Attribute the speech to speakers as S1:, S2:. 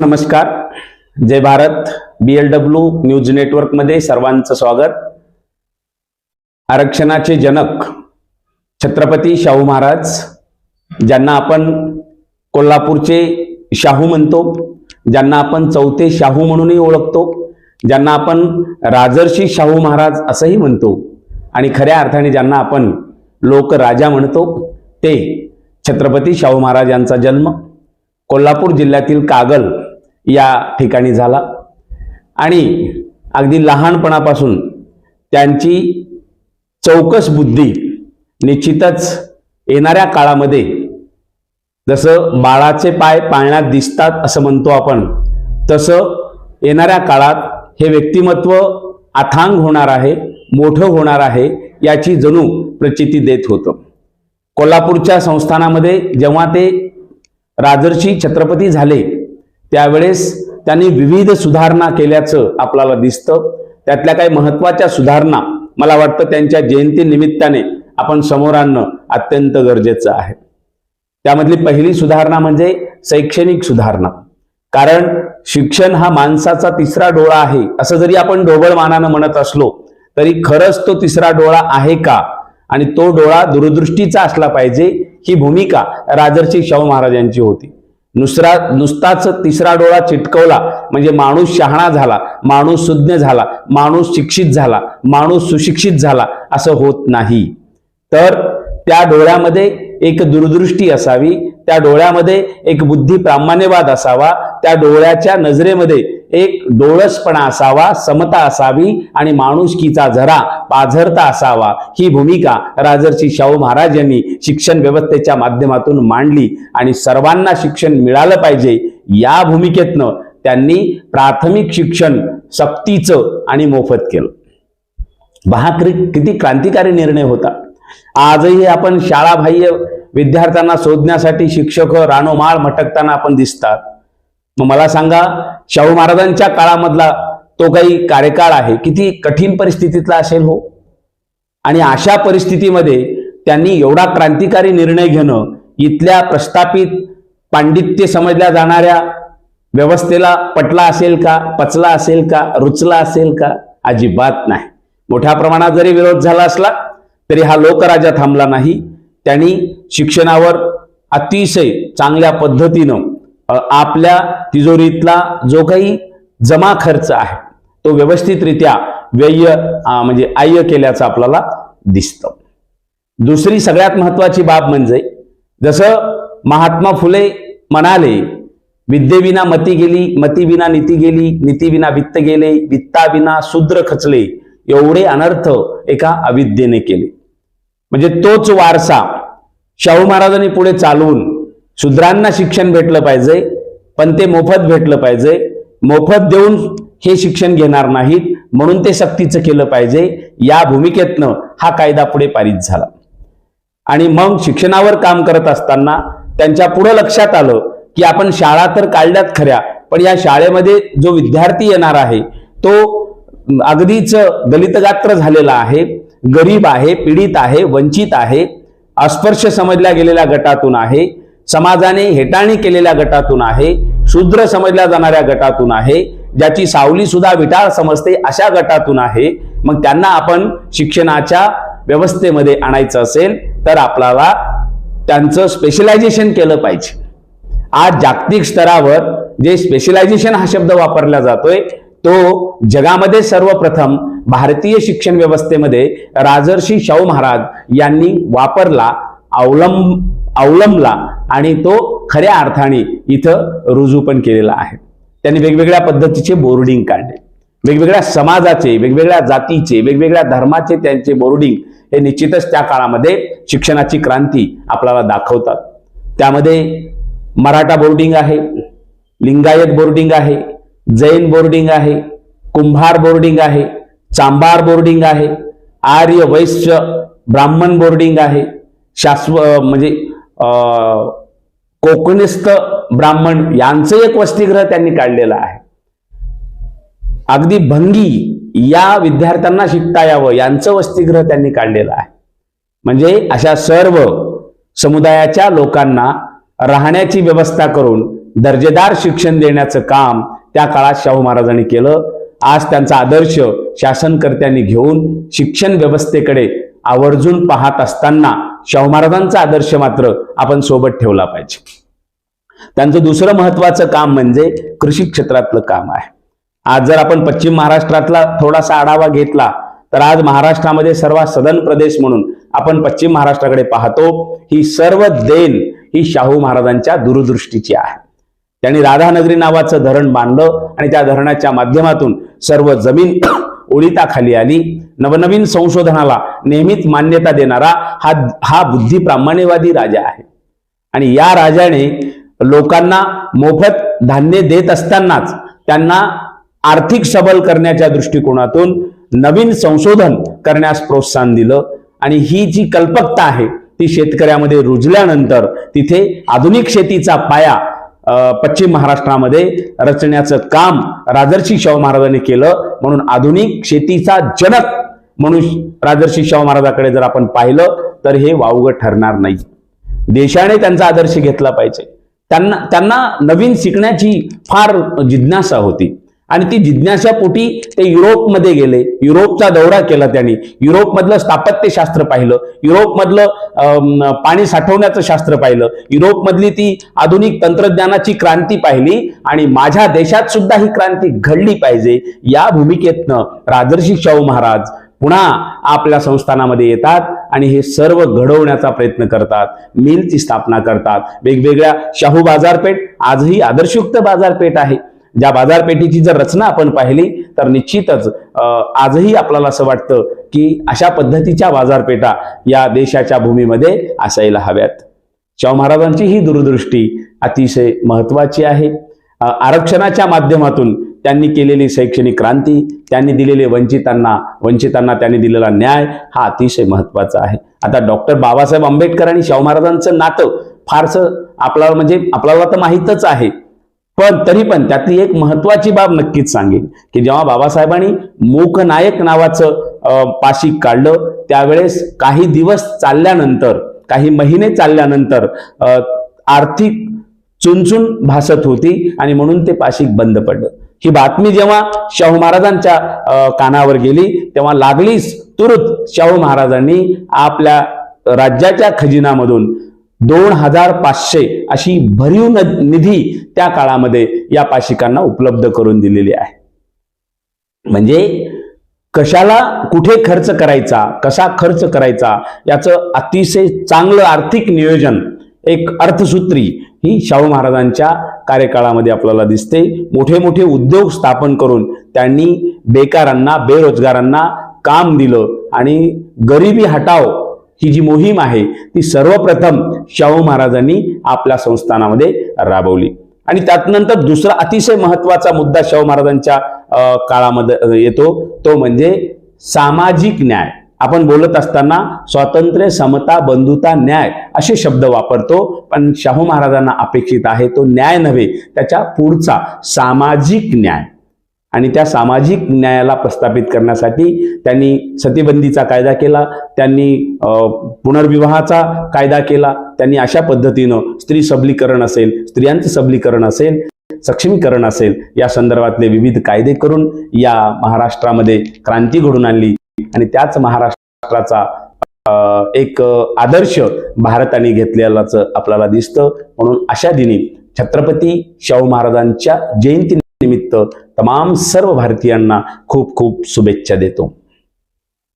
S1: नमस्कार. जय Bharat. B L W news नेटवर्कमध्ये सर्वांचं स्वागत. आरक्षणाचे जनक छत्रपती शाहू महाराज ज्यांना आपण कोल्हापूरचे शाहू म्हणतो ज्यांना आपण चौथे शाहू म्हणूनही ओळखतो ज्यांना आपण राजर्षी शाहू महाराज असंही म्हणतो आणि खऱ्या अर्थाने ज्यांना आपण लोकराजा म्हणतो ते छत्रपती शाहू महाराज यांचा जन्म कोल्हापूर जिल्ह्यातील कागल या ठिकाणी झाला. आणि अगदी लहानपणापासून त्यांची चौकस बुद्धी निश्चितच येणाऱ्या काळामध्ये जसं बाळाचे पाय पाळण्यात दिसतात असं म्हणतो आपण तसं येणाऱ्या काळात हे व्यक्तिमत्व अथांग होणार आहे मोठं होणार आहे याची जणू प्रचिती देत होतं. कोल्हापूरच्या संस्थानामध्ये जेव्हा ते राजर्षी छत्रपती झाले त्यावेळेस त्यांनी विविध सुधारणा केल्याचं आपल्याला दिसतं. त्यातल्या काही महत्त्वाच्या सुधारणा मला वाटतं त्यांच्या जयंतीनिमित्ताने आपण समोर आणणं अत्यंत गरजेचं आहे. त्यामधली पहिली सुधारणा म्हणजे शैक्षणिक सुधारणा. कारण शिक्षण हा माणसाचा तिसरा डोळा आहे. असं जरी आपण ढोबळ मानानं म्हणत असलो तरी खरंच तो तिसरा डोळा आहे का? आणि तो डोळा दूरदृष्टीचा असला पाहिजे ही भूमिका राजर्षी शाहू महाराजांची होती. नुसरा नुसताच तिसरा डोळा चिटकवला. म्हणजे माणूस शहाणा झाला माणूस सुज्ञ झाला माणूस शिक्षित झाला माणूस सुशिक्षित झाला असं होत नाही. तर त्या डोळ्यामध्ये एक दूरदृष्टी असावी त्या डोळ्यामध्ये एक बुद्धी प्रामाण्यवाद असावा त्या डोळ्याच्या नजरेमध्ये एक डोळसपणा असावा समता असावी आणि माणुसकीचा झरा पाझरता असावा. ही भूमिका राजर्षी शाहू महाराज यांनी शिक्षण व्यवस्थेच्या माध्यमातून मांडली आणि सर्वांना शिक्षण मिळालं पाहिजे या भूमिकेतनं त्यांनी प्राथमिक शिक्षण सक्तीचं आणि मोफत केलं. हा किती क्रांतिकारी निर्णय होता. आजही आपण शाळाबाह्य विद्यार्थ्यांना शोधण्यासाठी शिक्षक रानोमाळ मटकताना आपण दिसतात. मग मला सांगा शाहू महाराजांच्या काळामधला तो काही कार्यकाळ आहे किती कठीण परिस्थितीतला असेल हो? आणि अशा परिस्थितीमध्ये त्यांनी एवढा क्रांतिकारी निर्णय घेणं इथल्या प्रस्थापित पांडित्य समजल्या जाणाऱ्या व्यवस्थेला पटला असेल का पचला असेल का रुचला असेल का? अजिबात नाही. मोठ्या प्रमाणात जरी विरोध झाला असला तरी हा लोकराजा थांबला नाही. त्यांनी शिक्षणावर अतिशय चांगल्या पद्धतीनं आपल्या तिजोरीतला जो काही जमा खर्च आहे तो व्यवस्थितरित्या व्यय म्हणजे आय्य केल्याचं आपल्याला दिसतं. दुसरी सगळ्यात महत्वाची बाब म्हणजे जसं महात्मा फुले म्हणाले विद्येविना मती गेली मतीविना नीती गेली नीतीविना वित्त गेले वित्ताविना शूद्र खचले एवढे अनर्थ एका अविद्येने केले. म्हणजे तोच वारसा शाहू महाराजांनी पुढे चालवून शूद्रांना शिक्षण भेटलं पाहिजे पण ते मोफत भेटलं पाहिजे. मोफत देऊन हे शिक्षण घेणार नाहीत म्हणून ते सक्तीचं केलं पाहिजे. या भूमिकेतनं हा कायदा पुढे पारित झाला. आणि मग शिक्षणावर काम करत असताना त्यांच्या पुढं लक्षात आलं की आपण शाळा तर काढल्यात खऱ्या पण या शाळेमध्ये जो विद्यार्थी येणार आहे तो अगदीच दलितगात्र झालेला आहे गरीब आहे पीडित आहे वंचित आहे अस्पर्श समजल्या गेलेल्या गटातून आहे. समाजाने हेटाळणी केलेल्या गटातून आहे शूद्र समजल्या जाणाऱ्या गटातून आहे ज्याची सावली सुद्धा विटाळ समजते अशा गटातून आहे. मग त्यांना आपण शिक्षणाच्या व्यवस्थेमध्ये आणायचं असेल तर आपल्याला त्यांचं स्पेशलायझेशन केलं पाहिजे. आज जागतिक स्तरावर जे स्पेशलायझेशन हा शब्द वापरला जातोय तो जगामध्ये सर्वप्रथम भारतीय शिक्षण व्यवस्थेमध्ये राजर्षी शाहू महाराज यांनी वापरला अवलंब अवलंबला आणि तो खऱ्या अर्थाने इथं रुजू पण केलेला आहे. त्यांनी वेगवेगळ्या पद्धतीचे बोर्डिंग काढले. वेगवेगळ्या समाजाचे वेगवेगळ्या जातीचे वेगवेगळ्या धर्माचे त्यांचे बोर्डिंग हे निश्चितच त्या काळामध्ये शिक्षणाची क्रांती आपल्याला दाखवतात. त्यामध्ये मराठा बोर्डिंग आहे लिंगायत बोर्डिंग आहे जैन बोर्डिंग आहे कुंभार बोर्डिंग आहे चांबार बोर्डिंग आहे आर्य वैश्य ब्राह्मण बोर्डिंग आहे शास्व म्हणजे कोकणस्थ ब्राह्मण यांचं एक वसतिग्रह त्यांनी काढलेलं आहे. अगदी भंगी या विद्यार्थ्यांना शिकता यावं यांचं वसतिग्रह त्यांनी काढलेलं आहे. म्हणजे अशा सर्व समुदायाच्या लोकांना राहण्याची व्यवस्था करून दर्जेदार शिक्षण देण्याचं काम त्या काळात शाहू महाराजांनी केलं. आज त्यांचा आदर्श शासनकर्त्यांनी घेऊन शिक्षण व्यवस्थेकडे आवर्जून पाहत असताना शाहू महाराजांचा आदर्श मात्र आपण सोबत ठेवला पाहिजे. त्यांचं दुसरं महत्वाचं काम म्हणजे कृषी क्षेत्रातलं काम आहे. आज जर आपण पश्चिम महाराष्ट्रातला थोडासा आढावा घेतला तर आज महाराष्ट्रामध्ये सर्वात सदन प्रदेश म्हणून आपण पश्चिम महाराष्ट्राकडे पाहतो ही सर्व देण ही शाहू महाराजांच्या दूरदृष्टीची आहे. त्यांनी राधानगरी नावाचं धरण बांधलं आणि त्या धरणाच्या माध्यमातून सर्व जमीन ओळीताखाली आली. नवनवीन संशोधनाला नेहमीच मान्यता देणारा हा हा बुद्धी प्रामाण्यवादी राजा आहे. आणि या राजाने लोकांना मोफत धान्य देत असतानाच त्यांना आर्थिक सबल करण्याच्या दृष्टिकोनातून नवीन संशोधन करण्यास प्रोत्साहन दिलं. आणि ही जी कल्पकता आहे ती शेतकऱ्यामध्ये रुजल्यानंतर तिथे आधुनिक शेतीचा पाया पश्चिम महाराष्ट्रामध्ये रचण्याचं काम राजर्षी शाहू महाराजांनी केलं. म्हणून आधुनिक शेतीचा जनक म्हणून राजर्षी शाहू महाराजाकडे जर आपण पाहिलं तर हे वावगं ठरणार नाही. देशाने त्यांचा आदर्श घेतला पाहिजे. त्यांना त्यांना नवीन शिकण्याची फार जिज्ञासा होती. आणि ती जिज्ञासा पोटी ते युरोपमध्ये गेले. युरोपचा दौरा केला त्यांनी. युरोपमधलं स्थापत्यशास्त्र पाहिलं. युरोपमधलं पाणी साठवण्याचं शास्त्र पाहिलं. युरोपमधली ती आधुनिक तंत्रज्ञानाची क्रांती पाहिली आणि माझ्या देशात सुद्धा ही क्रांती घडली पाहिजे या भूमिकेतनं राजर्षी शाहू महाराज पुन्हा आपल्या संस्थानामध्ये येतात आणि हे सर्व घडवण्याचा प्रयत्न करतात. मिलची स्थापना करतात. वेगवेगळ्या शाहू बाजारपेठ आजही आदर्शयुक्त बाजारपेठ आहे. ज्या बाजारपेठेची जर रचना आपण पाहिली तर निश्चितच आजही आपल्याला असं वाटतं की अशा पद्धतीच्या बाजारपेठा या देशाच्या भूमीमध्ये असायला हव्यात. शाहू महाराजांची ही दूरदृष्टी अतिशय महत्वाची आहे. आरक्षणाच्या माध्यमातून त्यांनी केलेली शैक्षणिक क्रांती त्यांनी दिलेले वंचितांना वंचितांना त्यांनी दिलेला न्याय हा अतिशय महत्त्वाचा आहे. आता डॉक्टर बाबासाहेब आंबेडकर आणि शाहू महाराजांचं नातं फारसं आपल्याला म्हणजे आपल्याला तर माहीतच आहे. पण तरी पण त्यातली एक महत्वाची बाब नक्कीच सांगेन की जेव्हा बाबासाहेबांनी मूकनायक नावाचं पाशिक काढलं त्यावेळेस काही दिवस चालल्यानंतर काही महिने चालल्यानंतर आर्थिक चुनचुन भासत होती आणि म्हणून ते पाशिक बंद पडलं. ही बातमी जेव्हा शाहू महाराजांच्या कानावर गेली तेव्हा लागलीच तुरंत शाहू महाराजांनी आपल्या राज्याच्या खजिनामधून दोन हजार पाचशे अशी भरीव न- निधी त्या काळामध्ये या पाशिकांना उपलब्ध करून दिलेली आहे. म्हणजे कशाला कुठे खर्च करायचा कसा खर्च करायचा याचं अतिशय चांगलं आर्थिक नियोजन एक अर्थसूत्री ही शाहू महाराजांच्या कार्यकाळामध्ये आपल्याला दिसते. मोठे मोठे उद्योग स्थापन करून त्यांनी बेकारांना बेरोजगारांना काम दिलं आणि गरिबी हटाव ही जी मोहीम आहे ती सर्वप्रथम शाहू महाराजांनी आपल्या संस्थानामध्ये राबवली. आणि त्यानंतर दुसरा अतिशय महत्त्वाचा मुद्दा शाहू महाराजांच्या काळामध्ये येतो तो म्हणजे सामाजिक न्याय. आपण बोलत असताना स्वातंत्र्य समता बंधुता न्याय असे शब्द वापरतो पण शाहू महाराजांना अपेक्षित आहे तो न्याय नव्हे त्याच्या पुढचा सामाजिक न्याय. आणि त्या सामाजिक न्यायाला प्रस्थापित करण्यासाठी त्यांनी सतीबंदीचा कायदा केला त्यांनी पुनर्विवाहाचा कायदा केला त्यांनी अशा पद्धतीनं स्त्री सबलीकरण असेल स्त्रियांचं सबलीकरण असेल सक्षमीकरण असेल या संदर्भातले विविध कायदे करून या महाराष्ट्रामध्ये क्रांती घडून आणली. आणि त्याच महाराष्ट्राचा एक आदर्श भारताने घेतलेलाच आपल्याला दिसतं. म्हणून अशा दिनी छत्रपती शाहू महाराजांच्या जयंती निमित्त तमाम सर्व भारतीयांना खूप खूप शुभेच्छा देतो.